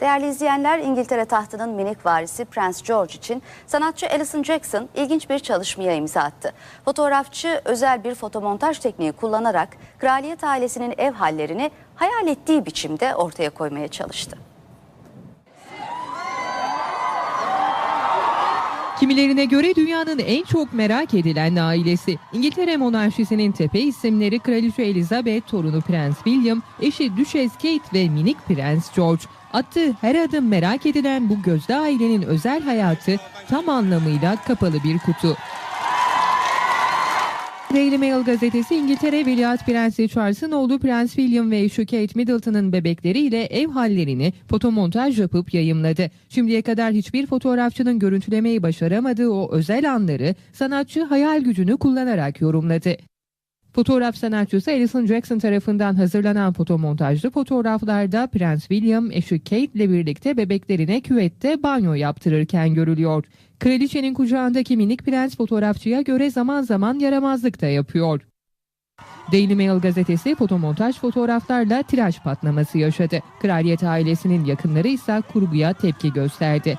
Değerli izleyenler, İngiltere tahtının minik varisi Prens George için sanatçı Alison Jackson ilginç bir çalışmaya imza attı. Fotoğrafçı özel bir fotomontaj tekniği kullanarak kraliyet ailesinin ev hallerini hayal ettiği biçimde ortaya koymaya çalıştı. Kimilerine göre dünyanın en çok merak edilen ailesi. İngiltere monarşisinin tepe isimleri Kraliçe Elizabeth, torunu Prens William, eşi Düşes Kate ve minik Prens George. Attığı her adım merak edilen bu gözde ailenin özel hayatı tam anlamıyla kapalı bir kutu. Daily Mail gazetesi İngiltere Veliaht Prensi Charles'ın oğlu Prens William ve eşi Kate Middleton'ın bebekleriyle ev hallerini fotomontaj yapıp yayımladı. Şimdiye kadar hiçbir fotoğrafçının görüntülemeyi başaramadığı o özel anları sanatçı hayal gücünü kullanarak yorumladı. Fotoğraf sanatçısı Alison Jackson tarafından hazırlanan fotomontajlı fotoğraflarda Prens William eşi Kate ile birlikte bebeklerine küvette banyo yaptırırken görülüyor. Kraliçenin kucağındaki minik prens fotoğrafçıya göre zaman zaman yaramazlık da yapıyor. Daily Mail gazetesi fotomontaj fotoğraflarla tiraj patlaması yaşadı. Kraliyet ailesinin yakınları ise kurguya tepki gösterdi.